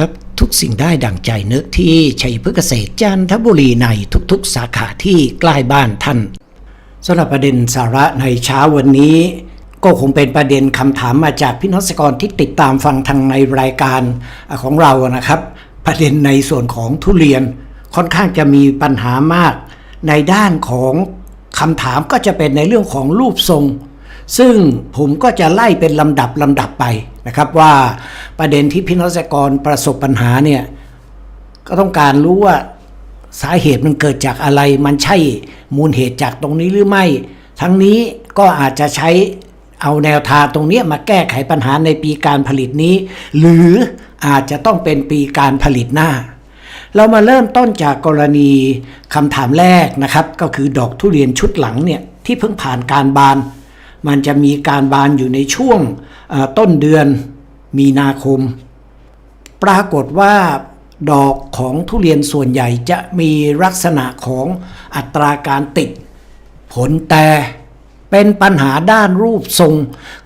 ครับ ทุกสิ่งได้ดั่งใจนึกที่ชัยพฤกษเกษตรจันทบุรีในทุกๆ สาขาที่ใกล้บ้านท่านสำหรับประเด็นสาระในเช้าวันนี้ ก็คงเป็นประเด็นคำถามมาจากพี่น้องเกษตรกรที่ติดตามฟังทางในรายการของเรานะครับ ประเด็นในส่วนของทุเรียนค่อนข้างจะมีปัญหามาก ในด้านของคำถามก็จะเป็นในเรื่องของรูปทรง ซึ่งผมก็จะไล่เป็นลำดับลำดับไปนะครับว่าประเด็นที่พี่น้องเกษตรกรประสบปัญหาเนี่ยก็ต้องการรู้ว่าสาเหตุมันเกิดจากอะไร มันใช่มูลเหตุจากตรงนี้หรือไม่ ทั้งนี้ก็อาจจะใช้เอาแนวทางตรงนี้มาแก้ไขปัญหาในปีการผลิตนี้ หรืออาจจะต้องเป็นปีการผลิตหน้า เรามาเริ่มต้นจากกรณีคำถามแรกนะครับ ก็คือดอกทุเรียนชุดหลังเนี่ยที่เพิ่งผ่านการบาน มันจะมีการบานอยู่ในช่วงต้นเดือนมีนาคม ปรากฏว่าดอกของทุเรียนส่วนใหญ่จะมีลักษณะของอัตราการติด ผลแต่เป็นปัญหาด้านรูปทรง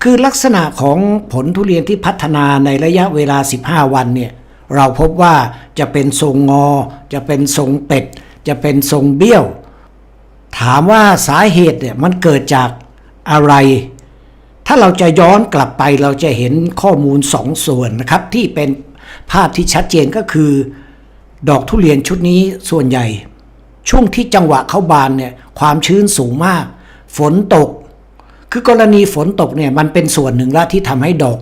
คือลักษณะของผลทุเรียนที่พัฒนาในระยะเวลา 15 วันเนี่ยเราพบว่าจะเป็นทรงงอ จะเป็นทรงเป็ด จะเป็นทรงเบี้ยว ถามว่าสาเหตุเนี่ยมันเกิดจาก อะไร ถ้าเราจะย้อนกลับไปเราจะเห็นข้อมูลสองส่วนนะครับ ที่เป็นภาพที่ชัดเจนก็คือ ดอกทุเรียนชุดนี้ส่วนใหญ่ ช่วงที่จังหวะเข้าบานเนี่ยความชื้นสูงมาก ฝนตก คือกรณีฝนตกเนี่ยมันเป็นส่วนหนึ่งละที่ทำให้ดอก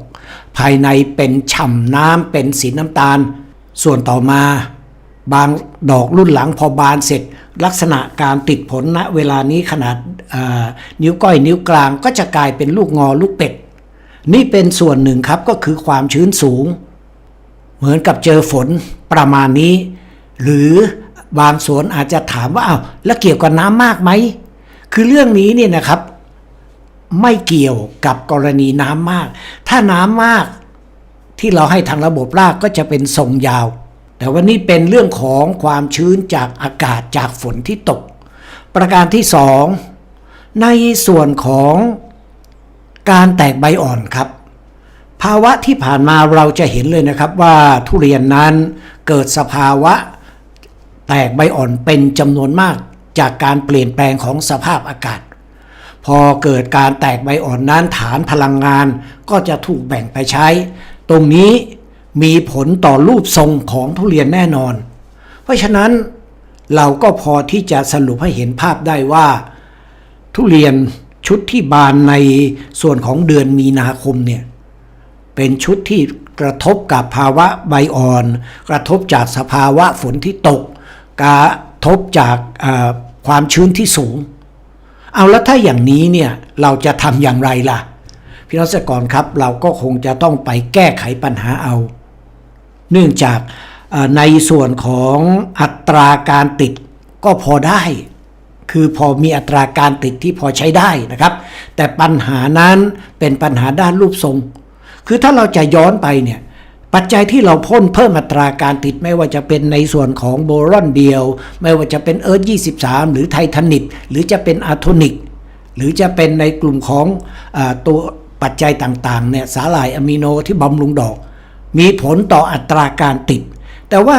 ภายในเป็นฉ่ำน้ำเป็นสีน้ำตาล ส่วนต่อมา บางดอกรุ่นหลังพอบานเสร็จ ลักษณะการติดผลณเวลานี้ขนาดนิ้วก้อยนิ้วกลางก็จะกลายเป็นลูกงอลูกเป็ด นี่เป็นส่วนหนึ่งครับก็คือความชื้นสูง เหมือนกับเจอฝนประมาณนี้ หรือบางสวนอาจจะถามว่าอ้าวแล้วเกี่ยวกับน้ำมากไหม คือเรื่องนี้เนี่ยนะครับ ไม่เกี่ยวกับกรณีน้ำมาก ถ้าน้ำมากที่เราให้ทางระบบรากก็จะเป็นทรงยาว แต่วันนี้เป็นเรื่องของความชื้นจากอากาศจากฝนที่ตก ประการที่สองในส่วนของการแตกใบอ่อนครับ ภาวะที่ผ่านมาเราจะเห็นเลยนะครับว่าทุเรียนนั้นเกิดสภาวะแตกใบอ่อนเป็นจำนวนมากจากการเปลี่ยนแปลงของสภาพอากาศ พอเกิดการแตกใบอ่อนนั้นฐานพลังงานก็จะถูกแบ่งไปใช้ ตรงนี้ มีผลต่อรูปทรงของทุเรียนแน่นอน เพราะฉะนั้นเราก็พอที่จะสรุปให้เห็นภาพได้ว่า ทุเรียนชุดที่บานในส่วนของเดือนมีนาคมเนี่ยเป็นชุดที่กระทบกับภาวะใบอ่อน กระทบจากสภาวะฝนที่ตก กระทบจากความชื้นที่สูง เอาแล้วถ้าอย่างนี้เนี่ยเราจะทำอย่างไรล่ะ พี่น้องเกกรครับเราก็คงจะต้องไปแก้ไขปัญหาเอา เนื่องจากในส่วนของอัตราการติดก็พอได้ คือพอมีอัตราการติดที่พอใช้ได้นะครับ แต่ปัญหานั้นเป็นปัญหาด้านรูปทรง คือถ้าเราจะย้อนไปเนี่ยปัจจัยที่เราพ่นเพิ่มอัตราการติดไม่ว่าจะเป็นในส่วนของโบรอนเดียว ไม่ว่าจะเป็นเอิร์ธ23 หรือไททานิกหรือจะเป็นอะโทนิกหรือจะเป็นในกลุ่มของอตัวปัจจัยต่างๆเนี่ยสาหร่ายอะมิโนที่บำรุงดอก มีผลต่ออัตราการติด แต่ว่า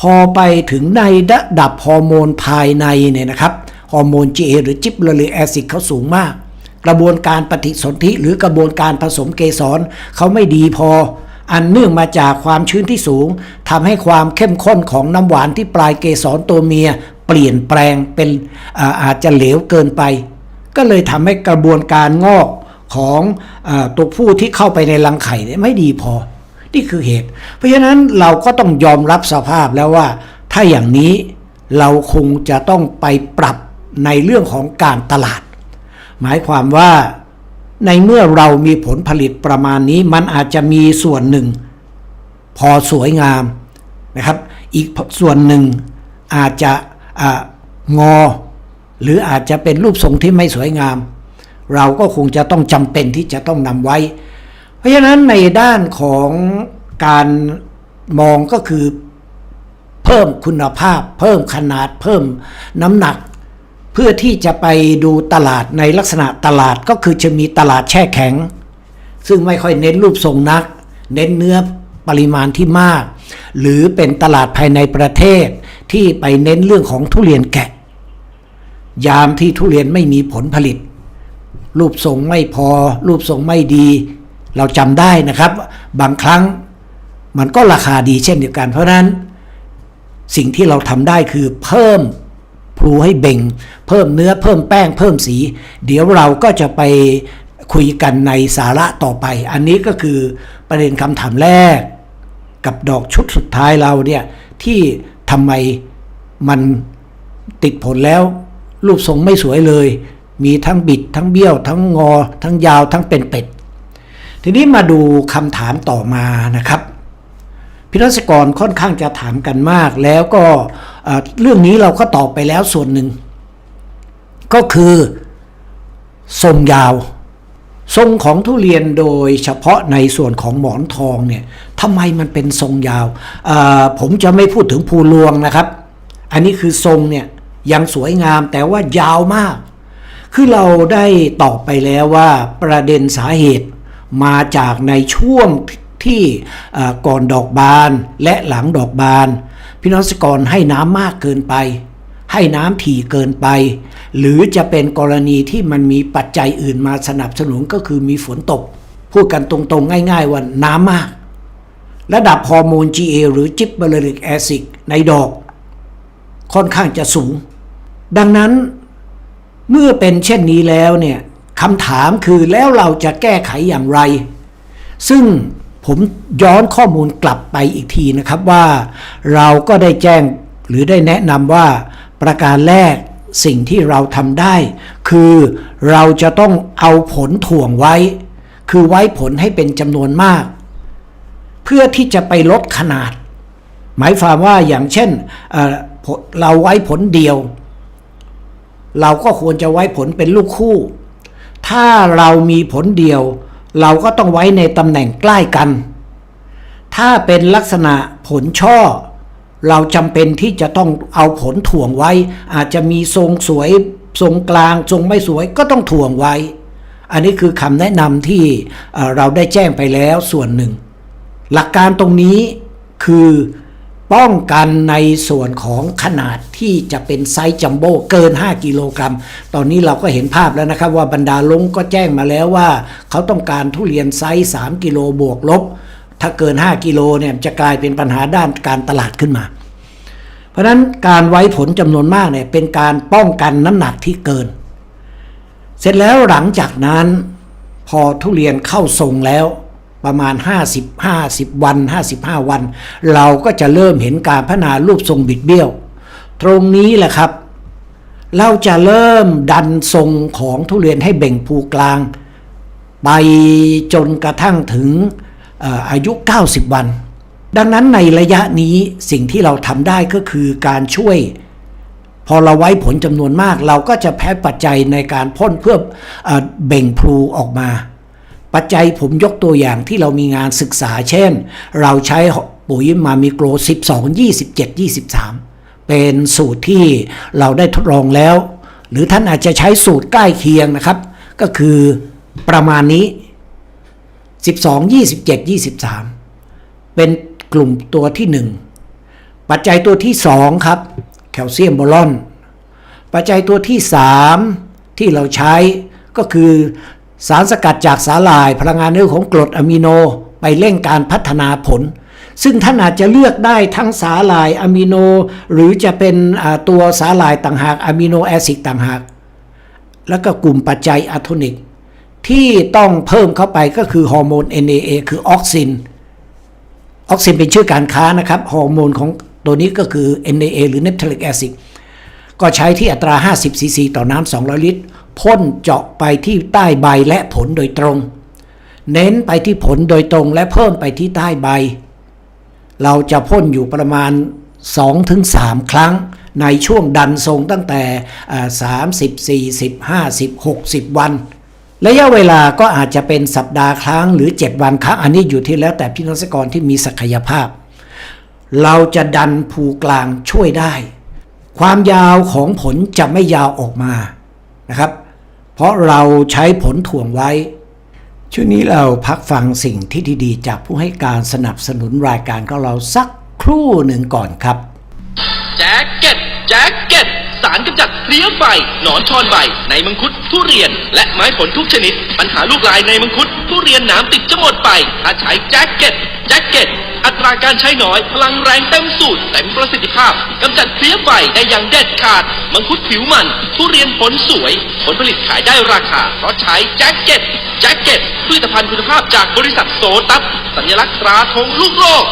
พอไปถึงในระดับฮอร์โมนภายในเนี่ยนะครับฮอร์โมน GA หรือจิบเลอริแอซิดเขาสูงมาก กระบวนการปฏิสนธิหรือกระบวนการผสมเกสรเขาไม่ดีพอ อันเนื่องมาจากความชื้นที่สูงทำให้ความเข้มข้นของน้ำหวานที่ปลายเกสรตัวเมีย เปลี่ยนแปลงเป็นอาอาจจะเหลวเกินไป ก็เลยทำให้กระบวนการงอกของอตัวผู้ที่เข้าไปในรังไข่ไม่ดีพอ นี่คือเหตุ เพราะฉะนั้นเราก็ต้องยอมรับสภาพแล้วว่า ถ้าอย่างนี้เราคงจะต้องไปปรับในเรื่องของการตลาด หมายความว่าในเมื่อเรามีผลผลิตประมาณนี้มันอาจจะมีส่วนหนึ่ง พอสวยงามนะครับ อีกส่วนหนึ่งอาจจะอางอ หรืออาจจะเป็นรูปทรงที่ไม่สวยงาม เราก็คงจะต้องจำเป็นที่จะต้องนำไว้ ราะฉะนั้นในด้านของการมองก็คือเพิ่มคุณภาพ เพิ่มขนาดเพิ่มน้ำหนัก เพื่อที่จะไปดูตลาดในลักษณะตลาดก็คือจะมีตลาดแช่แข็ง ซึ่งไม่ค่อยเน้นรูปทรงนัก เน้นเนื้อปริมาณที่มาก หรือเป็นตลาดภายในประเทศที่ไปเน้นเรื่องของทุเรียนแกะ ยามที่ทุเรียนไม่มีผลผลิต รูปทรงไม่พอ รูปทรงไม่ดี เราจำได้นะครับ บางครั้งมันก็ราคาดีเช่นเดียวกัน เพราะฉะนั้นสิ่งที่เราทำได้คือเพิ่มพลูให้เบ่ง เพิ่มเนื้อเพิ่มแป้ง เพิ่มสี เดี๋ยวเราก็จะไปคุยกันในสาระต่อไป อันนี้ก็คือประเด็นคำถามแรก กับดอกชุดสุดท้ายเราเนี่ยที่ทำไมมันติดผลแล้ว รูปทรงไม่สวยเลย มีทั้งบิด ทั้งเบี้ยว ทั้งงอ ทั้งยาวทั้งเป็นเป็ด ทีนี้มาดูคำถามต่อมานะครับพิรัศกรค่อนข้างจะถามกันมาก แล้วก็เรื่องนี้เราก็ตอบไปแล้วส่วนหนึ่ง ก็คือทรงยาว ทรงของทุเรียนโดยเฉพาะในส่วนของหมอนทองเนี่ยทำไมมันเป็นทรงยาว ผมจะไม่พูดถึงภูลวงนะครับ อันนี้คือทรงเนี่ยยังสวยงามแต่ว่ายาวมาก คือเราได้ตอบไปแล้วว่าประเด็นสาเหตุ มาจากในช่วงที่ก่อนดอกบานและหลังดอกบาน พี่น้องเกรให้น้ำมากเกินไป ให้น้ำถี่เกินไป หรือจะเป็นกรณีที่มันมีปัจจัยอื่นมาสนับสนุนก็คือมีฝนตก พูดกันตรงๆง่ายๆว่าน้ำมาก ระดับฮอร์โมน GA หรือจิบเบอร์ลิกแอซิดในดอก ค่อนข้างจะสูง ดังนั้นเมื่อเป็นเช่นนี้แล้วเนี่ย คำถามคือแล้วเราจะแก้ไขอย่างไร ซึ่งผมย้อนข้อมูลกลับไปอีกทีนะครับว่า เราก็ได้แจ้งหรือได้แนะนำว่าประการแรกสิ่งที่เราทำได้ คือเราจะต้องเอาผลถ่วงไว้ คือไว้ผลให้เป็นจำนวนมาก เพื่อที่จะไปลดขนาด หมายความว่าอย่างเช่นเเราไว้ผลเดียว เราก็ควรจะไว้ผลเป็นลูกคู่ ถ้าเรามีผลเดียว เราก็ต้องไว้ในตำแหน่งใกล้กัน ถ้าเป็นลักษณะผลช่อ เราจำเป็นที่จะต้องเอาผลถ่วงไว้ อาจจะมีทรงสวยทรงกลางทรงไม่สวยก็ต้องถ่วงไว้ อันนี้คือคำแนะนำที่เอ่อเราได้แจ้งไปแล้วส่วนหนึ่ง หลักการตรงนี้คือ ป้องกันในส่วนของขนาดที่จะเป็นไซส์จัมโบ้เกิน 5 กิโลกรัม ตอนนี้เราก็เห็นภาพแล้วนะครับ ว่าบรรดาลงก็แจ้งมาแล้วว่า เขาต้องการทุเรียนไซส์3กิโลบวกลบ ถ้าเกิน 5 กิโลเนี่ยจะกลายเป็นปัญหาด้านการตลาดขึ้นมา เพราะฉะนั้นการไว้ผลจำนวนมากเนี่ยเป็นการป้องกันน้ำหนักที่เกิน เสร็จแล้วหลังจากนั้น พอทุเรียนเข้าทรงแล้ว ประมาณ 50 50 วัน 55 วัน เราก็จะเริ่มเห็นการพัฒนารูปทรงบิดเบี้ยว ตรงนี้แหละครับ เราจะเริ่มดันทรงของทุเรียนให้เบ่งภูกลาง ไปจนกระทั่งถึงอายุ 90 วัน ดังนั้นในระยะนี้สิ่งที่เราทำได้ก็คือการช่วย พอเราไว้ผลจำนวนมาก เราก็จะแพ้ปัจจัยในการพ่นเพื่อเออเบ่งพลูออกมา ปัจจัยผมยกตัวอย่างที่เรามีงานศึกษา เช่น เราใช้ปุ๋ยมามิโกร 12 27 23 เป็นสูตรที่เราได้ทดลองแล้ว หรือท่านอาจจะใช้สูตรใกล้เคียงนะครับ ก็คือประมาณนี้ 12 27 23 เป็นกลุ่มตัวที่ 1 ปัจจัยตัวที่ 2 ครับ แคลเซียมบอลอน ปัจจัยตัวที่ 3 ที่เราใช้ก็คือ สารสกัดจากสาหร่ายพลังงานเนื้อของกรดอะมิโนไปเร่งการพัฒนาผล ซึ่งท่านอาจจะเลือกได้ทั้งสาหร่ายอะมิโน หรือจะเป็นตัวสาหร่ายต่างหากอะมิโนแอซิดต่างหาก แล้วก็กลุ่มปัจจัยอะโทนิก ที่ต้องเพิ่มเข้าไปก็คือฮอร์โมน NAA คือออกซิน ออกซินเป็นชื่อการค้านะครับฮอร์โมนของตัวนี้ก็คือ NAA หรือ Naphtalic acid ก็ใช้ที่อัตรา 50 ซีซีต่อน้ำ 200 ลิตร พ่นเจาะไปที่ใต้ใบและผลโดยตรง เน้นไปที่ผลโดยตรงและเพิ่มไปที่ใต้ใบ เราจะพ่นอยู่ประมาณ 2-3 ครั้งในช่วงดันทรงตั้งแต่อ่า30 40 50 60 วัน ระยะเวลาก็อาจจะเป็นสัปดาห์ครั้งหรือ 7 วันครั้ง อันนี้อยู่ที่แล้วแต่พี่น้องเกษตรกรที่มีศักยภาพ เราจะดันภูกลางช่วยได้ ความยาวของผลจะไม่ยาวออกมานะครับ เพราะเราใช้ผลถ่วงไว้ ช่วงนี้เราพักฟังสิ่งที่ดีๆ จากผู้ให้การสนับสนุนรายการของเราสักครู่หนึ่งก่อนครับ แจ็คเก็ตแจ็คเก็ตสารกำจัดเพลี้ยไฟหนอนชอนใบ ในมังคุดทุเรียน และไม้ผลทุกชนิด ปัญหาลูกลายในมังคุดทุเรียนหนามติดจะหมดไป ถ้าใช้แจ็คเก็ตแจ็คเก็ต อัตราการใช้น้อย พลังแรงเต็มสูตรเต็มประสิทธิภาพกำจัดเพลี้ยใบได้อย่างเด็ดขาด มังคุดผิวมัน ทุเรียนผลสวย ผลผลิตขายได้ราคา เพราะใช้แจ็คเก็ตแจ็คเก็ตผลิตภัณฑ์คุณภาพจากบริษัทโซตัสสัญลักษณ์ตราธงลูกโลก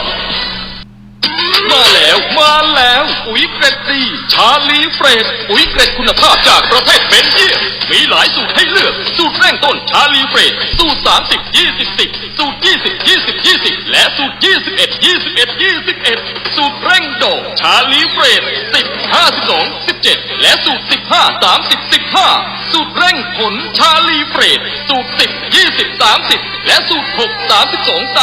มาแล้วมาแล้วปุ๋ยเกรดดี ชาลีเฟรชปุ๋ยเกรดคุณภาพจากประเภทเบนเยียมมีหลายสูตรให้เลือก สูตรเร่งต้นชาลีเฟรชสูตร 30 20 10 สูตร 20 20 20 และสูตร 21 21 21 สูตรเร่งโดชาลีเฟรช10 52 17 และสูตร 15 30 15 สูตรเร่งผลชาลีเฟรช 30 และสูตร 6 32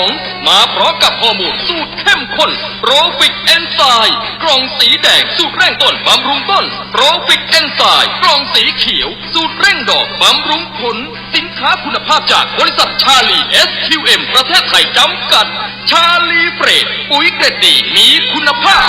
32 มาพร้อมกับฮอร์โมนสูตรเข้มข้นโปรฟิกเอนไซม์กล่องสีแดงสูตรเร่งต้นบำรุงต้นโปรฟิกเอนไซม์กล่องสีเขียว สูตรเร่งดอกบำรุงผล สินค้าคุณภาพจากบริษัทชาลี SQM ประเทศไทยจำกัด ชาลีเฟรดปุ๋ยเกรดดีมีคุณภาพ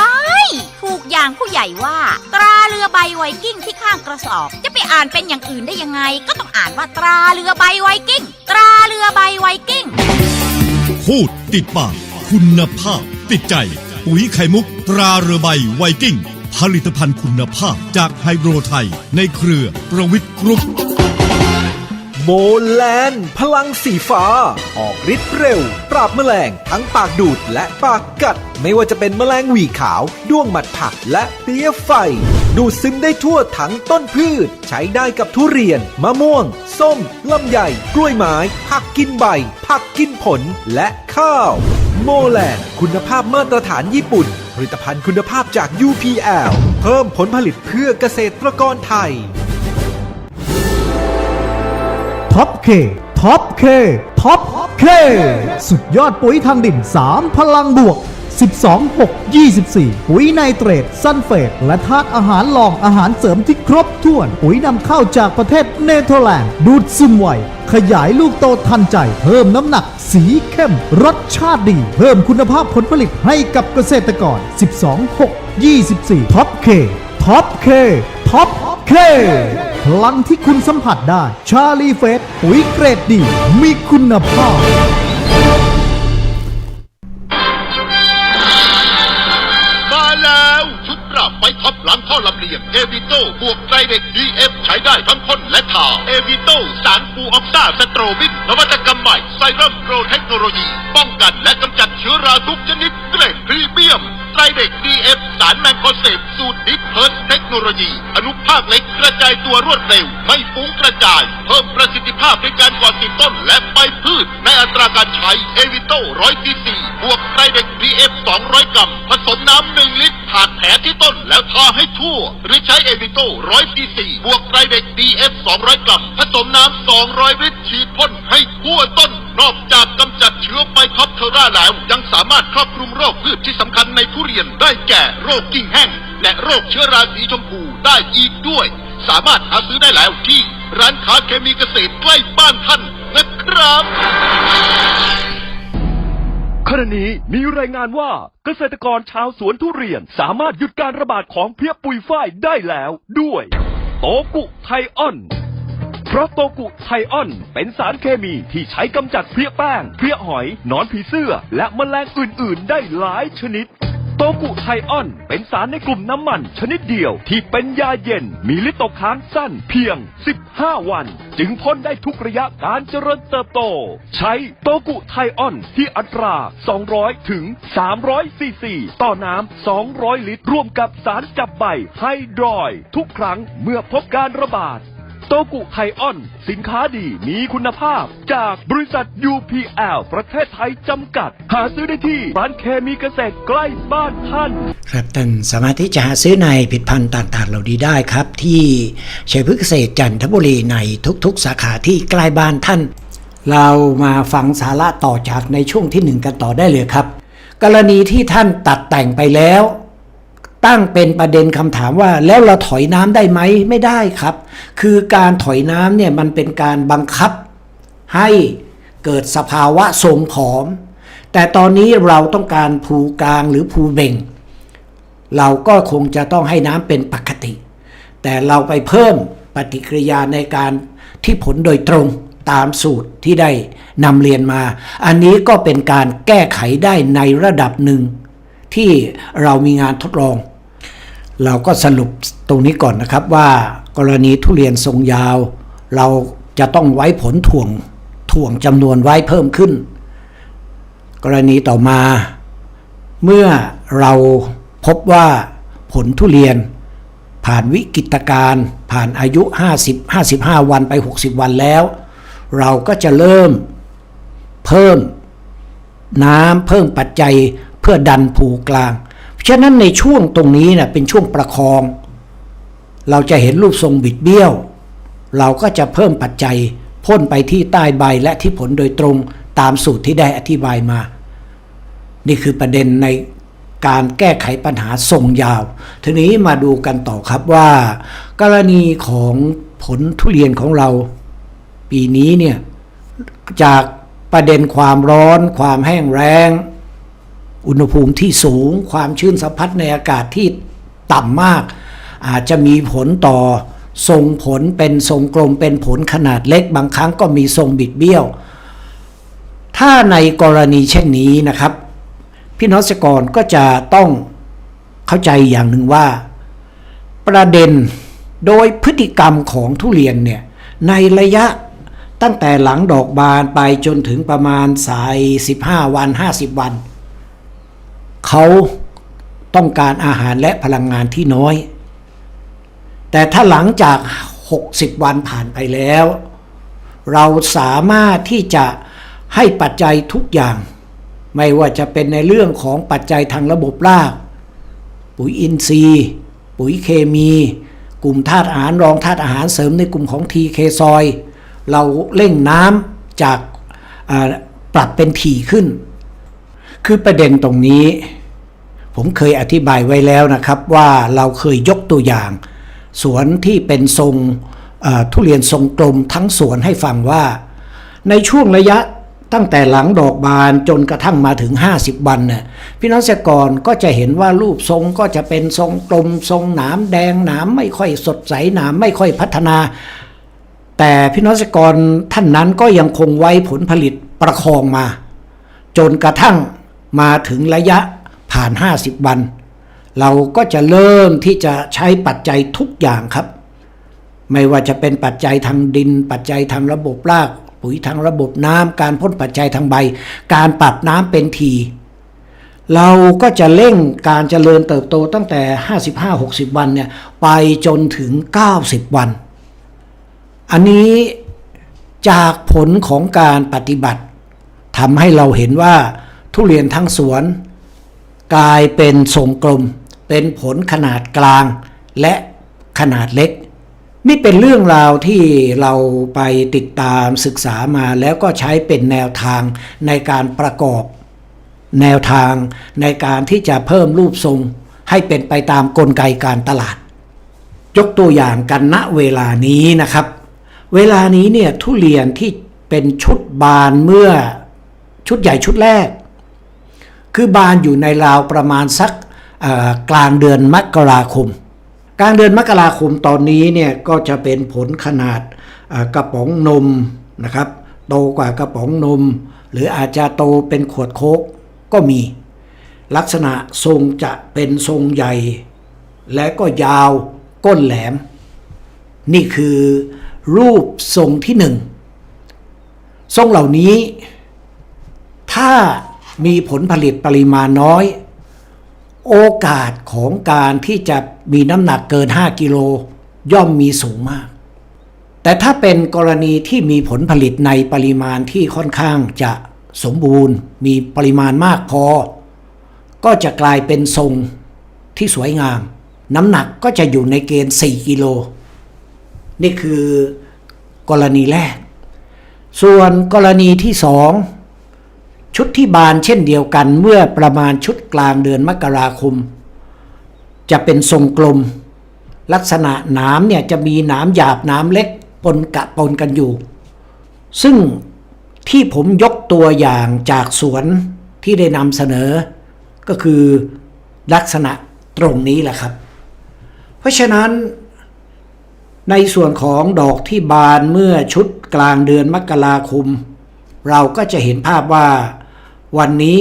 ถูก อย่างผู้ใหญ่ว่า ตราเรือใบไวกิ้งที่ข้างกระสอบ จะไปอ่านเป็นอย่างอื่นได้ยังไง ก็ต้องอ่านว่าตราเรือใบไวกิ้ง ตราเรือใบไวกิ้ง พูดติดปาก คุณภาพ ติดใจ ปุ๋ยไข่มุก ตราเรือใบไวกิ้ง ผลิตภัณฑ์คุณภาพจากไฮโดรไทย ในเครือประวิทย์กรุ๊ป โมแลนพลังสีฟ้า ออกฤทธิ์เร็ว ปราบแมลง ทั้งปากดูดและปากกัด ไม่ว่าจะเป็นแมลงหวีขาว ด้วงหมัดผักและเปียไฟ ดูดซึมได้ทั่วทั้งต้นพืช ใช้ได้กับทุเรียน มะม่วง ส้ม ลำไย กล้วยไม้ ผักกินใบ ผักกินผล และข้าว โมแลนคุณภาพมาตรฐานญี่ปุ่น ผลิตภัณฑ์คุณภาพจาก UPL เพิ่มผลผลิตเพื่อเกษตรกรไทย ท็อปเคท็อปเคท็อปเคสุดยอดปุ๋ยทางดิน 3 พลังบวก 12 6 24 ปุ๋ยไนเตรตซัลเฟต และธาตุอาหารรองอาหารเสริมที่ครบถ้วน ปุ๋ยนำเข้าจากประเทศเนเธอร์แลนด์ ดูดซึมไว ขยายลูกโตทันใจ เพิ่มน้ำหนัก สีเข้ม รสชาติดี เพิ่มคุณภาพผลผลิตให้กับเกษตรกร 12 6 24ท็อปเคท็อปเค ท็อปเคพลังที่คุณสัมผัสได้ ชาลีเฟสปุ๋ยเกรดดี มีคุณภาพ มาแล้วชุดปรับไฟท็อปหลังท่อลำเลียงเอวิโต้บวกไตรเด็กดีเอฟใช้ได้ทั้งพ่นและทาเอวิโต้สารฟูออกซ่าสโตรบินนวัตกรรมใหม่ไซรัมโปรเทคโนโลยี ป้องกันและกำจัดเชื้อราทุกชนิด เกรดพรีเมียมไตรเด็กดีเอฟสารแมงโคเซฟสูตรดิฟเฮิร์สเทคโนโลยี อนุภาคเล็กกระจายตัวรวดเร็ว ไม่ฟุ้งกระจาย เพิ่มประสิทธิภาพในการกวาดติดต้นและใบพืช ในอัตราการใช้เอวิโต้ร้อยซีซีบวกไตรเด็กดีเอฟสองร้อยกรัมผสมน้ำหนึ่งลิตรผ่านแผลที่ต้นแล้วทาให้ทั่ว หรือใช้เอวิโต้ร้อยซีซีบวกไตรเด็กดีเอฟสองร้อยกรัมผสมน้ำสองร้อยลิตรฉีดพ่นให้ทั่วต้น นอกจากกำจัดเชื้อไบคอปเทอร่าแล้วยังสามารถครอบคลุมโรคพืชที่สำคัญในทุเรียนได้แก่โรคกิ่งแห้ง และโรคเชื้อราสีชมพูได้อีกด้วย สามารถหาซื้อได้แล้วที่ ร้านค้าเคมีเกษตรใกล้บ้านท่านนะครับ ขณะนี้มีรายงานว่าเกษตรกรชาวสวนทุเรียนสามารถหยุดการระบาดของเพลี้ยปุยฝ้ายได้แล้วด้วย โตกุไทออน เพราะโตกุไทออน เป็นสารเคมีที่ใช้กำจัดเพลี้ยแป้ง เพลี้ยหอย หนอนผีเสื้อ และแมลงอื่น ๆ ได้หลายชนิดโตกุไทออน เป็นสารในกลุ่มน้ำมันชนิดเดียวที่เป็นยาเย็น มีฤทธิ์ตกค้างสั้นเพียง 15 วัน จึงพ่นได้ทุกระยะการเจริญเติบโต ใช้โตกุไทออนที่อัตรา 200 ถึง 300 ซีซี ต่อน้ำ 200 ลิตร ร่วมกับสารจับใบไฮดรอย ทุกครั้งเมื่อพบการระบาด โตกุไทออน สินค้าดีมีคุณภาพ จากบริษัท UPL ประเทศไทยจำกัด หาซื้อได้ที่ร้านเคมีเกษตรใกล้บ้านท่าน ครับท่านสามารถที่จะหาซื้อในผลิตภัณฑ์ต่างๆ เหล่านี้ได้ครับ ที่ชัยพฤกษเกษตรจันทบุรีในทุกๆ สาขาที่ใกล้บ้านท่าน เรามาฟังสาระต่อจากในช่วงที่หนึ่งกันต่อได้เลยครับ กรณีที่ท่านตัดแต่งไปแล้ว ตั้งเป็นประเด็นคำถามว่าแล้วเราถอยน้ำได้ไหมไม่ได้ครับ คือการถอยน้ำเนี่ยมันเป็นการบังคับให้เกิดสภาวะทรงผอม แต่ตอนนี้เราต้องการภูกลางหรือภูเบ่ง เราก็คงจะต้องให้น้ำเป็นปกติ แต่เราไปเพิ่มปฏิกิริยาในการที่ผลโดยตรงตามสูตรที่ได้นำเรียนมา อันนี้ก็เป็นการแก้ไขได้ในระดับหนึ่ง ที่เรามีงานทดลอง เราก็สรุปตรงนี้ก่อนนะครับว่ากรณีทุเรียนทรงยาว เราจะต้องไว้ผลถ่วงถ่วงจำนวนไว้เพิ่มขึ้น กรณีต่อมา เมื่อเราพบว่าผลทุเรียน ผ่านวิกฤตการผ่านอายุ 50 55 วันไป 60 วันแล้ว เราก็จะเริ่มเพิ่มน้ำเพิ่มปัจจัยเพื่อดันผูกลาง ฉะนั้นในช่วงตรงนี้นะเป็นช่วงประคอง เราจะเห็นรูปทรงบิดเบี้ยว เราก็จะเพิ่มปัจจัยพ่นไปที่ใต้ใบและที่ผลโดยตรงตามสูตรที่ได้อธิบายมา นี่คือประเด็นในการแก้ไขปัญหาทรงยาว ทีนี้มาดูกันต่อครับว่า กรณีของผลทุเรียนของเรา ปีนี้เนี่ยจากประเด็นความร้อน ความแห้งแล้ง อุณหภูมิที่สูง ความชื้นสัมผัสในอากาศที่ต่ำมาก อาจจะมีผลต่อทรงผลเป็นทรงกลมเป็นผลขนาดเล็ก บางครั้งก็มีทรงบิดเบี้ยว ถ้าในกรณีเช่นนี้นะครับ พี่น้องเกษตรกรก็จะต้องเข้าใจอย่างหนึ่งว่า ประเด็นโดยพฤติกรรมของทุเรียนเนี่ยในระยะตั้งแต่หลังดอกบานไปจนถึงประมาณสาย 15 วัน 50 วัน เขาต้องการอาหารและพลังงานที่น้อย แต่ถ้าหลังจาก 60 วันผ่านไปแล้ว เราสามารถที่จะให้ปัจจัยทุกอย่าง ไม่ว่าจะเป็นในเรื่องของปัจจัยทางระบบราก ปุ๋ยอินทรีย์ ปุ๋ยเคมี กลุ่มธาตุอาหารรองธาตุอาหารเสริมในกลุ่มของทีเคซอย เราเร่งน้ำจากปรับเป็นถี่ขึ้น คือประเด็นตรงนี้ ผมเคยอธิบายไว้แล้วนะครับว่าเราเคยยกตัวอย่าง สวนที่เป็นทรงทุเรียนทรงกลมทั้งสวนให้ฟังว่า ในช่วงระยะตั้งแต่หลังดอกบานจนกระทั่งมาถึง 50 วันเนี่ยพี่น้องเกษตรกรก็จะเห็นว่ารูปทรงก็จะเป็นทรงกลมทรงหนามแดงหนามไม่ค่อยสดใสหนามไม่ค่อยพัฒนา แต่พี่น้องเกษตรกรท่านนั้นก็ยังคงไว้ผลผลิตประคองมา จนกระทั่งมาถึงระยะ ผ่าน 50 วัน เราก็จะเริ่มที่จะใช้ปัจจัยทุกอย่างครับ ไม่ว่าจะเป็นปัจจัยทางดิน ปัจจัยทางระบบราก ปุ๋ยทางระบบน้ำการพ่นปัจจัยทางใบ การปรับน้ำเป็นทีเราก็จะเร่งการเจริญเติบโตตั้งแต่ 55-60 วันเนี่ยไปจนถึง 90 วัน อันนี้จากผลของการปฏิบัติทำให้เราเห็นว่าทุเรียนทั้งสวน กลายเป็นทรงกลม เป็นผลขนาดกลาง และขนาดเล็ก นี่เป็นเรื่องราวที่เราไปติดตามศึกษามาแล้วก็ใช้เป็นแนวทางในการประกอบ แนวทางในการที่จะเพิ่มรูปทรง ให้เป็นไปตามกลไกการตลาด ยกตัวอย่างกันณเวลานี้นะครับ เวลานี้เนี่ยทุเรียนที่เป็นชุดบานเมื่อชุดใหญ่ชุดแรก คือบานอยู่ในราวประมาณสักกลางเดือนมกราคม กลางเดือนมกราคมตอนนี้เนี่ยก็จะเป็นผลขนาดกระป๋องนมนะครับโตกว่ากระป๋องนม หรืออาจจะโตเป็นขวดโค้กก็มี ลักษณะทรงจะเป็นทรงใหญ่ และก็ยาวก้นแหลม นี่คือรูปทรงที่หนึ่งทรงเหล่านี้ ถ้า มีผลผลิตปริมาณน้อย โอกาสของการที่จะมีน้ำหนักเกิน 5 กิโลย่อมมีสูงมาก แต่ถ้าเป็นกรณีที่มีผลผลิตในปริมาณที่ค่อนข้างจะสมบูรณ์ มีปริมาณมากพอ ก็จะกลายเป็นทรงที่สวยงาม น้ำหนักก็จะอยู่ในเกณฑ์ 4 กิโล นี่คือกรณีแรก ส่วนกรณีที่สอง ชุดที่บานเช่นเดียวกันเมื่อประมาณชุดกลางเดือนมกราคม จะเป็นทรงกลม ลักษณะหนามเนี่ยจะมีหนามหยาบหนามเล็กปนกะปนกันอยู่ ซึ่งที่ผมยกตัวอย่างจากสวนที่ได้นำเสนอ ก็คือลักษณะตรงนี้แหละครับ เพราะฉะนั้นในส่วนของดอกที่บานเมื่อชุดกลางเดือนมกราคม เราก็จะเห็นภาพว่า วันนี้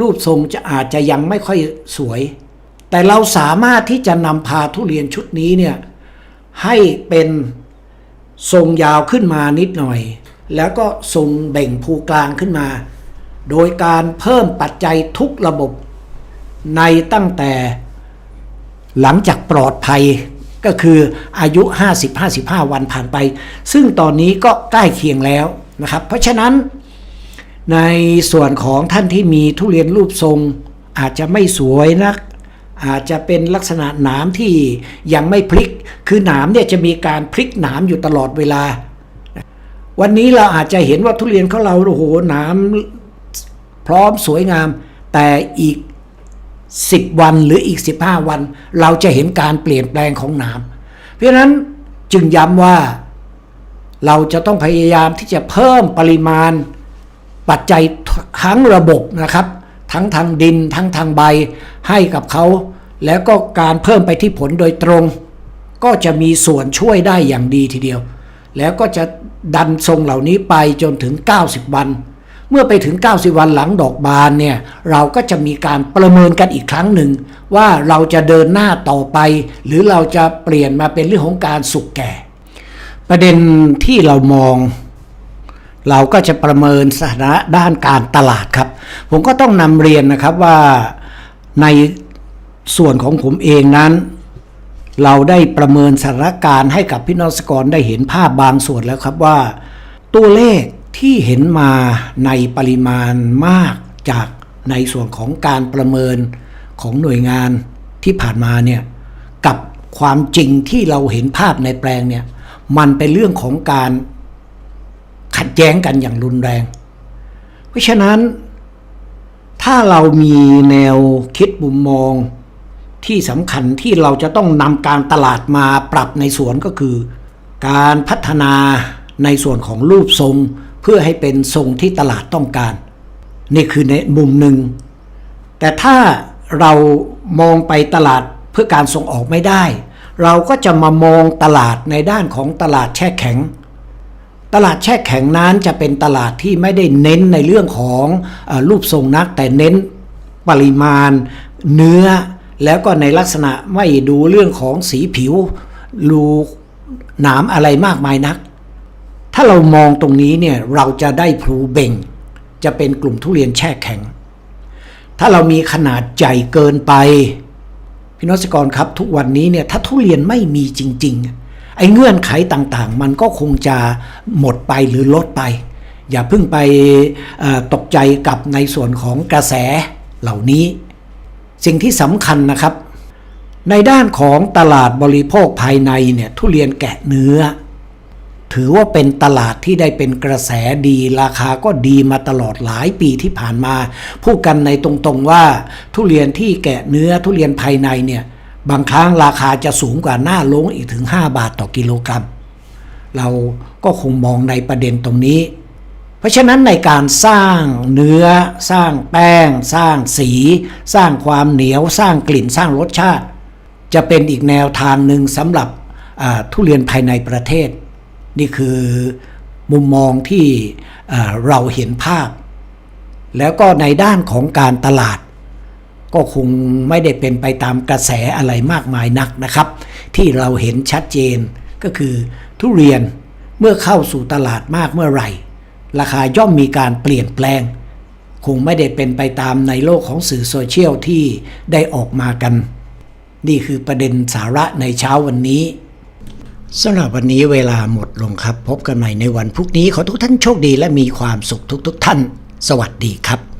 รูปทรงจะอาจจะยังไม่ค่อยสวย แต่เราสามารถที่จะนำพาทุเรียนชุดนี้เนี่ยให้เป็นทรงยาวขึ้นมานิดหน่อย แล้วก็ทรงเบ่งภูกลางขึ้นมา โดยการเพิ่มปัจจัยทุกระบบในตั้งแต่หลังจากปลอดภัยก็คืออายุ 50-55 วันผ่านไป ซึ่งตอนนี้ก็ใกล้เคียงแล้วนะครับ เพราะฉะนั้น ในส่วนของท่านที่มีทุเรียนรูปทรง อาจจะไม่สวยนัก อาจจะเป็นลักษณะหนามที่ยังไม่พลิก คือหนามเนี่ยจะมีการพลิกหนามอยู่ตลอดเวลา วันนี้เราอาจจะเห็นว่าทุเรียนของเราโอ้โหหนามพร้อมสวยงาม แต่อีก 10 วันหรืออีก 15 วัน เราจะเห็นการเปลี่ยนแปลงของหน้ำเพราะฉะนั้นจึงย้ำว่าเราจะต้องพยายามที่จะเพิ่มปริมาณ ปัจจัยทั้งระบบนะครับ ทั้งทางดินทั้งทางใบให้กับเขา แล้วก็การเพิ่มไปที่ผลโดยตรง ก็จะมีส่วนช่วยได้อย่างดีทีเดียว แล้วก็จะดันทรงเหล่านี้ไปจนถึง 90 วัน เมื่อไปถึง 90 วันหลังดอกบานเนี่ยเราก็จะมีการประเมินกันอีกครั้งหนึ่ง ว่าเราจะเดินหน้าต่อไป หรือเราจะเปลี่ยนมาเป็นเรื่องของการสุกแก่ ประเด็นที่เรามอง เราก็จะประเมินสถานะด้านการตลาดครับ ผมก็ต้องนำเรียนนะครับว่าในส่วนของผมเองนั้น เราได้ประเมินสถานการณ์ให้กับพี่น้องเกรได้เห็นภาพบางส่วนแล้วครับว่า ตัวเลขที่เห็นมาในปริมาณมากจากในส่วนของการประเมินของหน่วยงานที่ผ่านมาเนี่ยกับความจริงที่เราเห็นภาพในแปลงเนี่ยมันเป็นเรื่องของการ แย้งกันอย่างรุนแรง เพราะฉะนั้น ถ้าเรามีแนวคิดมุมมองที่สำคัญที่เราจะต้องนำการตลาดมาปรับในส่วนก็คือ การพัฒนาในส่วนของรูปทรง เพื่อให้เป็นทรงที่ตลาดต้องการ นี่คือในมุมหนึ่ง แต่ถ้าเรามองไปตลาดเพื่อการส่งออกไม่ได้ เราก็จะมามองตลาดในด้านของตลาดแช่แข็ง ตลาดแช่แข็งนั้นจะเป็นตลาดที่ไม่ได้เน้นในเรื่องของอรูปทรงนัก แต่เน้นปริมาณเนื้อ แล้วก็ในลักษณะไม่ดูเรื่องของสีผิวรูหนามอะไรมากมายนัก ถ้าเรามองตรงนี้เนี่ยเราจะได้พลูเบ่ง จะเป็นกลุ่มทุเรียนแช่แข็ง ถ้าเรามีขนาดใหญ่เกินไปพี่น้องเกรกรครับทุกวันนี้เนี่ยถ้าทุเรียนไม่มีจริง ๆ ไอ้เงื่อนไขต่างๆ มันก็คงจะหมดไปหรือลดไป อย่าเพิ่งไปตกใจกับในส่วนของกระแสเหล่านี้ สิ่งที่สำคัญนะครับ ในด้านของตลาดบริโภคภายในเนี่ยทุเรียนแกะเนื้อ ถือว่าเป็นตลาดที่ได้เป็นกระแสดีราคาก็ดีมาตลอดหลายปีที่ผ่านมา พูดกันในตรงๆว่าทุเรียนที่แกะเนื้อทุเรียนภายในเนี่ย บางครั้งราคาจะสูงกว่าหน้าลงอีกถึง 5 บาทต่อกิโลกรัม เราก็คงมองในประเด็นตรงนี้ เพราะฉะนั้นในการสร้างเนื้อ สร้างแป้ง สร้างสี สร้างความเหนียว สร้างกลิ่นสร้างรสชาติ จะเป็นอีกแนวทางหนึ่งสำหรับทุเรียนภายในประเทศ นี่คือมุมมองที่เราเห็นภาพ แล้วก็ในด้านของการตลาด ก็คงไม่ได้เป็นไปตามกระแสอะไรมากมายนักนะครับ ที่เราเห็นชัดเจนก็คือทุเรียนเมื่อเข้าสู่ตลาดมากเมื่อไหร่ ราคาย่อมมีการเปลี่ยนแปลง คงไม่ได้เป็นไปตามในโลกของสื่อโซเชียลที่ได้ออกมากัน นี่คือประเด็นสาระในเช้าวันนี้สำหรับวันนี้เวลาหมดลงครับ พบกันใหม่ในวันพรุ่งนี้ ขอทุกท่านโชคดีและมีความสุขทุกๆทท่าน สวัสดีครับ